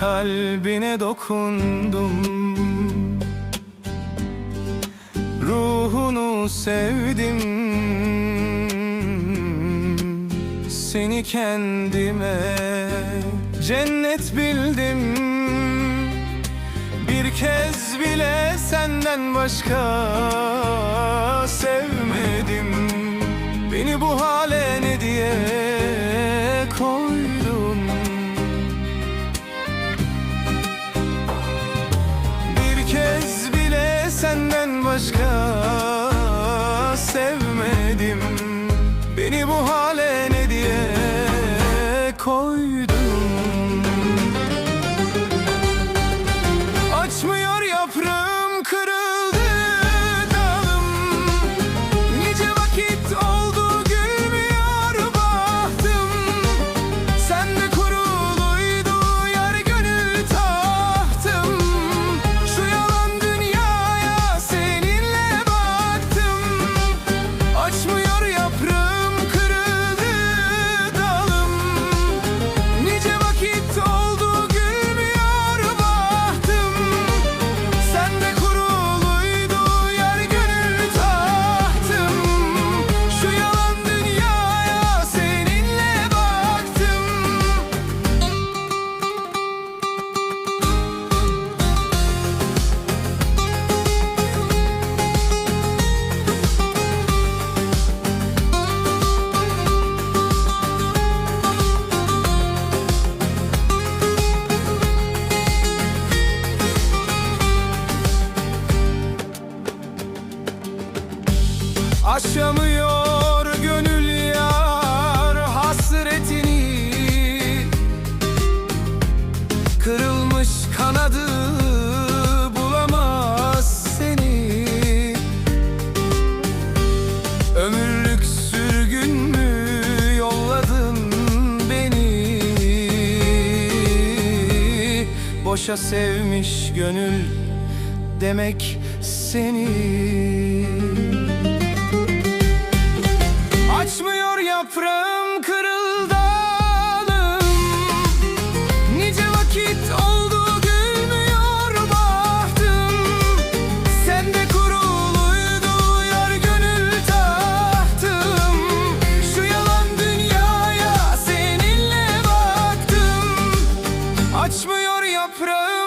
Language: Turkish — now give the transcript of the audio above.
kalbine dokundum. Ruhunu sevdim. Seni kendime cennet bildim. Bir kez bile senden başka sevmedim. Beni bu hale sevmedim. Beni bu hale Aşamıyor gönül yar hasretini. Kırılmış kanadı bulamaz seni. Ömürlük sürgün mü yolladın beni? Boşa sevmiş gönül demek seni yaprağım kırıldı Nice vakit oldu gülmüyor bahtım. Sende kuruluydu yar gönül tahtım. Şu yalan dünyaya seninle baktım. Açmıyor yaprağım